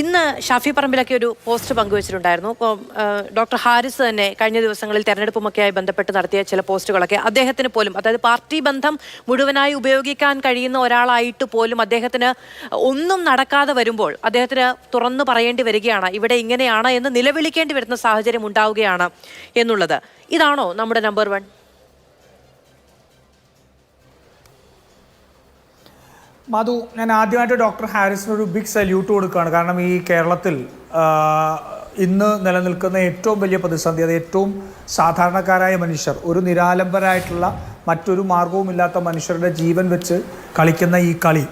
ഇന്ന് ഷാഫി പറമ്പിലൊക്കെ ഒരു post പങ്കുവച്ചിട്ടുണ്ടായിരുന്നു. Doctor Haris തന്നെ കഴിഞ്ഞ ദിവസങ്ങളിൽ തെരഞ്ഞെടുപ്പുമൊക്കെയായി ബന്ധപ്പെട്ട് നടത്തിയ ചില പോസ്റ്റുകളൊക്കെ അദ്ദേഹത്തിന് പോലും അതായത് പാർട്ടി ബന്ധം മുഴുവനായി ഉപയോഗിക്കാൻ കഴിയുന്ന ഒരാളായിട്ട് പോലും അദ്ദേഹത്തിന് ഒന്നും നടക്കാതെ വരുമ്പോൾ അദ്ദേഹത്തിന് തുറന്നു പറയേണ്ടി വരികയാണ്. ഇവിടെ ഇങ്ങനെയാണ് എന്ന് നിലവിളിക്കേണ്ടി വരുന്ന സാഹചര്യം ഉണ്ടാവുകയാണ് എന്നുള്ളത്. ഇതാണോ നമ്മുടെ നമ്പർ വൺ? മധു ഞാൻ ആദ്യമായിട്ട് ഡോക്ടർ ഹാരിസിന് ഒരു ബിഗ് സല്യൂട്ട് കൊടുക്കുകയാണ്. കാരണം ഈ കേരളത്തിൽ ഇന്ന് നിലനിൽക്കുന്ന ഏറ്റവും വലിയ പ്രതിസന്ധി അത് ഏറ്റവും സാധാരണക്കാരായ മനുഷ്യർ ഒരു നിരാലംബരായിട്ടുള്ള മറ്റൊരു മാർഗവുമില്ലാത്ത മനുഷ്യരുടെ ജീവൻ വെച്ച് കളിക്കുന്ന ഈ കളി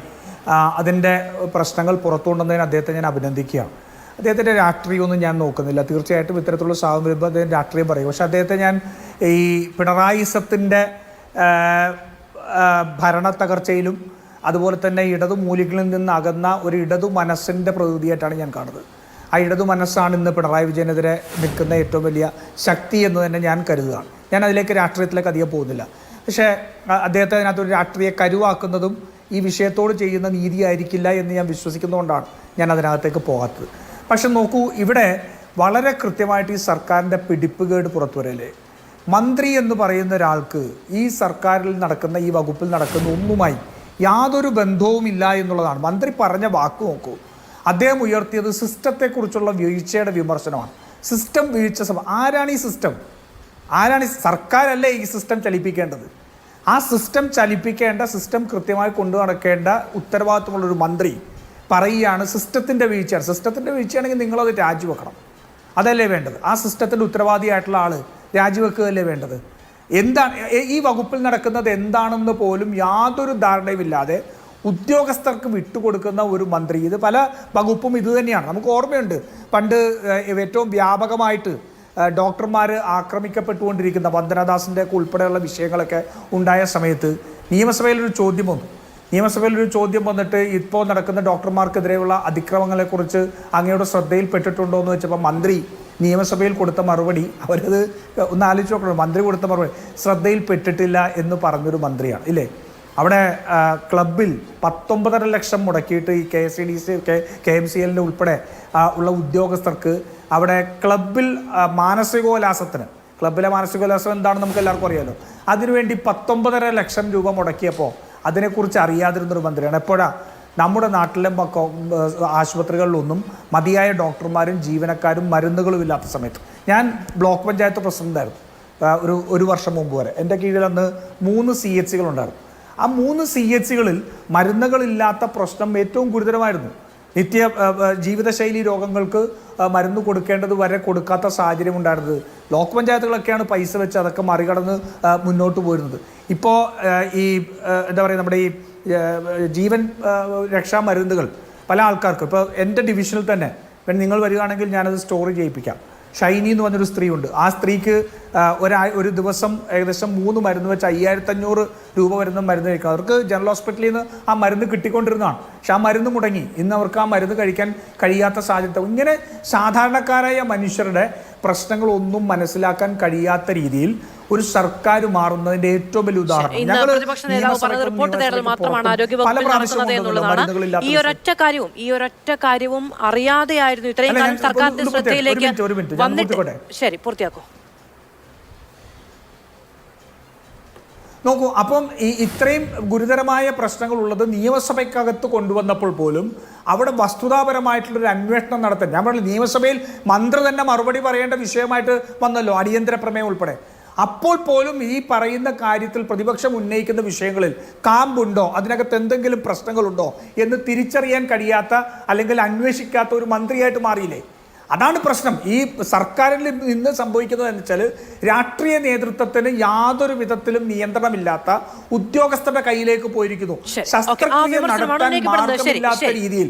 അതിന്റെ പ്രശ്നങ്ങൾ പുറത്തുകൊണ്ടുവന്നതിന് അദ്ദേഹത്തെ ഞാൻ അഭിനന്ദിക്കുകയാണ്. അദ്ദേഹത്തിന്റെ രാഷ്ട്രീയമൊന്നും ഞാൻ നോക്കുന്നില്ല. തീർച്ചയായിട്ടും ഇത്തരത്തിലുള്ള സാഹചര്യം വരുമ്പോൾ അദ്ദേഹം രാഷ്ട്രീയം പറയും. പക്ഷേ അദ്ദേഹത്തെ ഞാൻ ഈ പിണറായിസത്തിന്റെ ഭരണ തകർച്ചയിലും അതുപോലെ തന്നെ ഇടതു മൂലികളിൽ നിന്ന് അകന്ന ഒരു ഇടതു മനസ്സിന്റെ പ്രതിനിധിയായിട്ടാണ് ഞാൻ കാണുന്നത്. ആ ഇടതു മനസ്സാണ് ഇന്ന് പിണറായി വിജയനെതിരെ നിൽക്കുന്ന ഏറ്റവും വലിയ ശക്തി എന്ന് തന്നെ ഞാൻ കരുതുകയാണ്. ഞാൻ അതിലേക്ക് രാഷ്ട്രീയത്തിലേക്ക് അധികം പോകുന്നില്ല. പക്ഷേ അദ്ദേഹത്തെ അതിനകത്തൊരു രാഷ്ട്രീയ കരുവാക്കുന്നതും ഈ വിഷയത്തോട് ചെയ്യുന്ന നീതി ആയിരിക്കില്ല എന്ന് ഞാൻ വിശ്വസിക്കുന്നതുകൊണ്ടാണ് ഞാൻ അതിനകത്തേക്ക് പോകാത്തത്. പക്ഷെ നോക്കൂ ഇവിടെ വളരെ കൃത്യമായിട്ട് ഈ സർക്കാരിന്റെ പിടിപ്പുകേട് പുറത്തു വരല്ലേ? മന്ത്രി എന്ന് പറയുന്ന ഒരാൾക്ക് ഈ സർക്കാരിൽ നടക്കുന്ന ഈ വകുപ്പിൽ നടക്കുന്ന ഒന്നുമായി യാതൊരു ബന്ധവുമില്ല എന്നുള്ളതാണ്. മന്ത്രി പറഞ്ഞ വാക്ക് നോക്കൂ. അദ്ദേഹം ഉയർത്തിയത് സിസ്റ്റത്തെക്കുറിച്ചുള്ള വീഴ്ചയുടെ വിമർശനമാണ്. സിസ്റ്റം വീഴ്ച സമ ആരാണ് ഈ സിസ്റ്റം? ആരാണ് ഈ സർക്കാരല്ലേ ഈ സിസ്റ്റം ചലിപ്പിക്കേണ്ടത്? ആ സിസ്റ്റം ചലിപ്പിക്കേണ്ട സിസ്റ്റം കൃത്യമായി കൊണ്ടു നടക്കേണ്ട ഉത്തരവാദിത്തമുള്ളൊരു മന്ത്രി പറയുകയാണ് സിസ്റ്റത്തിന്റെ വീഴ്ചയാണ്. സിസ്റ്റത്തിന്റെ വീഴ്ചയാണെങ്കിൽ നിങ്ങളത് രാജിവെക്കണം. അതല്ലേ വേണ്ടത്? ആ സിസ്റ്റത്തിന്റെ ഉത്തരവാദിയായിട്ടുള്ള ആൾ രാജിവെക്കുകയല്ലേ വേണ്ടത്? എന്താണ് ഈ വകുപ്പിൽ നടക്കുന്നത് എന്താണെന്ന് പോലും യാതൊരു ധാരണയുമില്ലാതെ ഉദ്യോഗസ്ഥർക്ക് വിട്ടുകൊടുക്കുന്ന ഒരു മന്ത്രി. ഇത് പല വകുപ്പും ഇത് തന്നെയാണ്. നമുക്ക് ഓർമ്മയുണ്ട് പണ്ട് ഏറ്റവും വ്യാപകമായിട്ട് ഡോക്ടർമാർ ആക്രമിക്കപ്പെട്ടുകൊണ്ടിരിക്കുന്ന വന്ദനദാസിന്റെ ഒക്കെ ഉൾപ്പെടെയുള്ള വിഷയങ്ങളൊക്കെ ഉണ്ടായ സമയത്ത് നിയമസഭയിലൊരു ചോദ്യം വന്നു. നിയമസഭയിലൊരു ചോദ്യം വന്നിട്ട് ഇപ്പോൾ നടക്കുന്ന ഡോക്ടർമാർക്കെതിരെയുള്ള അതിക്രമങ്ങളെക്കുറിച്ച് അങ്ങയുടെ ശ്രദ്ധയിൽപ്പെട്ടിട്ടുണ്ടോ എന്ന് വെച്ചപ്പോൾ മന്ത്രി നിയമസഭയിൽ കൊടുത്ത മറുപടി അവരത് ഒന്ന് ആലോചിച്ച് നോക്കണം മന്ത്രി കൊടുത്ത മറുപടി ശ്രദ്ധയിൽപ്പെട്ടിട്ടില്ല എന്ന് പറഞ്ഞൊരു മന്ത്രിയാണ് ഇല്ലേ? അവിടെ ക്ലബിൽ പത്തൊമ്പതര ലക്ഷം മുടക്കിയിട്ട് ഈ K S C D C K K M C എല്ലിന്റെ ഉൾപ്പെടെ ഉള്ള ഉദ്യോഗസ്ഥർക്ക് അവിടെ ക്ലബിൽ മാനസികോല്ലാസത്തിന് ക്ലബിലെ മാനസികോല്ലാസം എന്താണെന്ന് നമുക്ക് എല്ലാവർക്കും അറിയാലോ? അതിനുവേണ്ടി പത്തൊമ്പതര ലക്ഷം രൂപ മുടക്കിയപ്പോൾ അതിനെക്കുറിച്ച് അറിയാതിരുന്നൊരു മന്ത്രിയാണ്. എപ്പോഴാ? നമ്മുടെ നാട്ടിലെ ആശുപത്രികളിലൊന്നും മതിയായ ഡോക്ടർമാരും ജീവനക്കാരും മരുന്നുകളും ഇല്ലാത്ത സമയത്ത്. ഞാൻ ബ്ലോക്ക് പഞ്ചായത്ത് പ്രസിഡന്റായിരുന്നു. ഒരു ഒരു വർഷം മുമ്പ് വരെ. എന്റെ കീഴിൽ അന്ന് മൂന്ന് സി എച്ച് സികളുണ്ടായിരുന്നു. ആ മൂന്ന് സി എച്ച് സികളിൽ മരുന്നുകളില്ലാത്ത പ്രശ്നം ഏറ്റവും ഗുരുതരമായിരുന്നു. നിത്യ ജീവിതശൈലി രോഗങ്ങൾക്ക് മരുന്ന് കൊടുക്കേണ്ടത് വരെ കൊടുക്കാത്ത സാഹചര്യം ഉണ്ടായിരുന്നത് ബ്ലോക്ക് പഞ്ചായത്തുകളൊക്കെയാണ് പൈസ വെച്ച് അതൊക്കെ മറികടന്ന് മുന്നോട്ട് പോയിരുന്നത് ഇപ്പോൾ ഈ എന്താ പറയുക നമ്മുടെ ഈ ജീവൻ രക്ഷാ മരുന്നുകൾ പല ആൾക്കാർക്കും. ഇപ്പോൾ എന്റെ ഡിവിഷനിൽ തന്നെ നിങ്ങൾ വരികയാണെങ്കിൽ ഞാനത് സ്റ്റോർ ചെയ്യിപ്പിക്കാം. ഷൈനി എന്ന് പറഞ്ഞൊരു സ്ത്രീയുണ്ട്. ആ സ്ത്രീക്ക് ഒരാ ഒരു ദിവസം ഏകദേശം മൂന്ന് മരുന്ന് വെച്ച് അയ്യായിരത്തഞ്ഞൂറ് രൂപ വരുന്ന മരുന്ന് കഴിക്കുക അവർക്ക് ജനറൽ ഹോസ്പിറ്റലിൽ നിന്ന് ആ മരുന്ന് കിട്ടിക്കൊണ്ടിരുന്നതാണ്. പക്ഷെ ആ മരുന്ന് മുടങ്ങി. ഇന്ന് അവർക്ക് ആ മരുന്ന് കഴിക്കാൻ കഴിയാത്ത സാഹചര്യത്തെ ഇങ്ങനെ സാധാരണക്കാരായ മനുഷ്യരുടെ പ്രശ്നങ്ങളൊന്നും മനസ്സിലാക്കാൻ കഴിയാത്ത രീതിയിൽ ഒരു സർക്കാർ മാറുന്നതിന്റെ ഏറ്റവും വലിയ ഉദാഹരണം. ഈ ഒരൊറ്റ കാര്യവും ഈ ഒരൊറ്റ കാര്യവും അറിയാതെയായിരുന്നു ഇത്രയും കാലം സർക്കാരിന്റെ ശ്രദ്ധയിലേക്ക്. ശരി പൂർത്തിയാക്കൂ. നോക്കൂ അപ്പം ഈ ഇത്രയും ഗുരുതരമായ പ്രശ്നങ്ങൾ ഉള്ളത് നിയമസഭയ്ക്കകത്ത് കൊണ്ടുവന്നപ്പോൾ പോലും അവിടെ വസ്തുതാപരമായിട്ടുള്ളൊരു അന്വേഷണം നടത്താൻ ഞാൻ പറഞ്ഞു നിയമസഭയിൽ മന്ത്രി തന്നെ മറുപടി പറയേണ്ട വിഷയമായിട്ട് വന്നല്ലോ അടിയന്തര പ്രമേയം ഉൾപ്പെടെ. അപ്പോൾ പോലും ഈ പറയുന്ന കാര്യത്തിൽ പ്രതിപക്ഷം ഉന്നയിക്കുന്ന വിഷയങ്ങളിൽ കാമ്പുണ്ടോ അതിനകത്ത് എന്തെങ്കിലും പ്രശ്നങ്ങളുണ്ടോ എന്ന് തിരിച്ചറിയാൻ കഴിയാത്ത അല്ലെങ്കിൽ അന്വേഷിക്കാത്ത ഒരു മന്ത്രിയായിട്ട് മാറിയില്ലേ? അതാണ് പ്രശ്നം. ഈ സർക്കാരിൽ നിന്ന് സംഭവിക്കുന്നത് എന്ന് വെച്ചാൽ രാഷ്ട്രീയ നേതൃത്വത്തിന് യാതൊരു വിധത്തിലും നിയന്ത്രണമില്ലാത്ത ഉദ്യോഗസ്ഥരുടെ കയ്യിലേക്ക് പോയിരിക്കുന്നു. ശസ്ത്രക്രിയ നടത്താൻ മാർഗമില്ലാത്ത രീതിയിൽ.